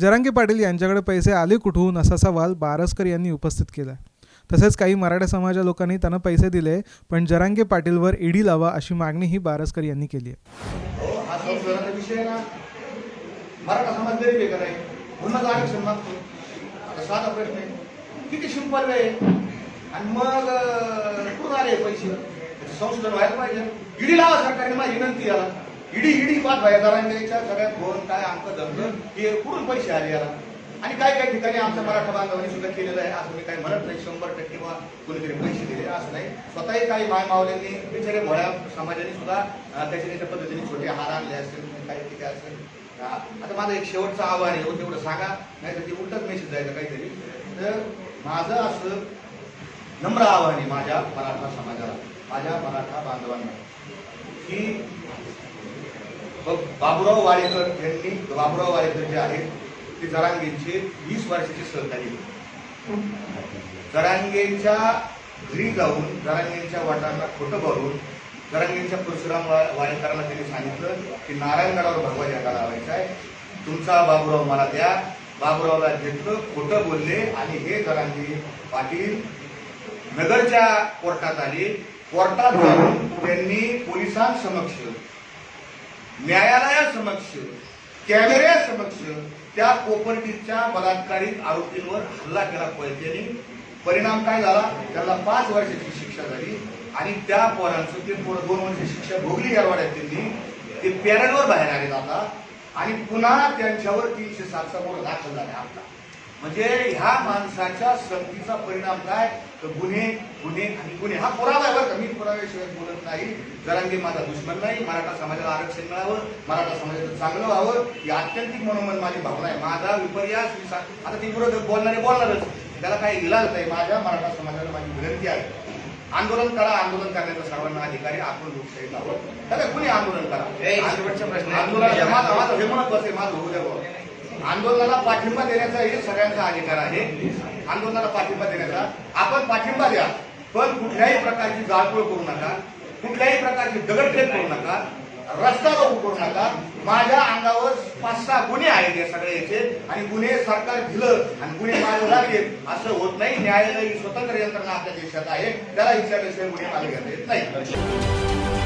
जरांगे पाटील यांच्याकडे पैसे आले कुठून असा सवाल बारसकर यांनी उपस्थित केला. तसेच काही मराठा समाजा लोकांनी त्यांना पैसे दिले पण जरांगे पाटीलवर ईडी लावा अशी मागणीही बारसकर यांनी केली आहे. किती सिंपल आहे? आणि मग अं, कुठून आले पैसे? संशोधन व्हायला पाहिजे. ईडी लावा सरकारने माझी विनंती आला इडी इडी पाच व्हायला जरांगेच्या सगळ्यात फोन काय आमचं धरलं हे कुठून पैसे आले याला. आणि काही काही ठिकाणी आमच्या मराठा बांधवांनी सुद्धा केलेलं आहे. असं मी काही म्हणत नाही. शंभर टक्के किंवा कोणीतरी पैसे दिले असं नाही. स्वतःही काही माय मावल्यांनी बिचारे भोळ्या समाजाने सुद्धा त्याच्या त्याच्या पद्धतीने छोटे हार आणले असतील काही ठिकाण असेल आता माझं एक शेवटचं आव्हान आहे. हो, तेवढं सांगा. नाही तर ते उलटच मेसेज जायचं काहीतरी. तर माझं असं नम्र आव्हान आहे माझ्या मराठा समाजाला माझ्या मराठा बांधवांना की बाबुराव वाडेकर यांनी बाबुराव वाडेकर जे आहेत ते जरांगेंचे वीस वर्षाचे सहकारी जरांगेच्या घरी जाऊन जरांगेंच्या वाटांना खोटं भरून जरांगेंच्या परशुराम वाळेकरांना वाडेकरांना त्यांनी सांगितलं की नारायणगडावर भगवा झेंडा लावायचा आहे. तुमचा बाबुराव मला द्या. बाबुरावला घेतलं खोटं बोलले आणि हे जरांगे पाटील नगरच्या कोर्टात आले. कोर्टात जाऊन त्यांनी पोलिसांसमक्ष न्यायालयासमक्ष कॅमेऱ्यासमक्ष त्या कोपर्टीच्या बलात्कारित आरोपींवर हल्ला केला त्यांनी परिणाम काय झाला? त्याला पाच वर्षाची शिक्षा झाली आणि त्या पोरांचं ते पोरं दोन वर्ष शिक्षा भोगली गरवाड्यात त्यांनी. ते पॅरलवर बाहेर आले जातात आणि पुन्हा त्यांच्यावर तीनशे सातचा गुन्हा दाखल झाला आता म्हणजे ह्या माणसाच्या संगतीचा परिणाम काय? तर गुन्हे गुन्हे आणि गुन्हे. हा पुरावा आहे बरं का. मी पुराव्याशिवाय बोलत नाही. जरांगे माझा दुश्मन नाही. मराठा समाजाला आरक्षण मिळावं. मराठा समाजाचं चांगलं व्हावं. ही आत्यंतिक मनोमन माझी भावना आहे. माझा विपर्यास आता ती विरोधक बोलणारे बोलणारच. त्याला काही इलाज नाही. माझ्या मराठा समाजाला माझी विनंती आहे. आंदोलन करा. आंदोलन करण्याचा सर्वांना अधिकारी आपण लोकशाहीत आहोत. त्याला कुणी आंदोलन करा? प्रश्न. आंदोलन माझं हे महत्वाचं आहे. माझं होऊ द्या. आंदोलनाला पाठिंबा देण्याचा हे सगळ्यांचा अधिकार आहे. आंदोलनाला पाठिंबा देण्याचा. आपण पाठिंबा द्या पण कुठल्याही प्रकारची जाळपोळ करू नका कुठल्याही प्रकारची दगडफेक करू नका रस्ता रोको करू नका. माझ्या अंगावर पाच सहा गुन्हे आहेत या सगळे याचे आणि गुन्हे सरकार दिलं आणि गुन्हे मागे लागले असं होत नाही. न्यायालय स्वतंत्र यंत्रणा आपल्या देशात आहे. त्याला विचारल्याशिवाय गुन्हे मागे घेता येत नाही.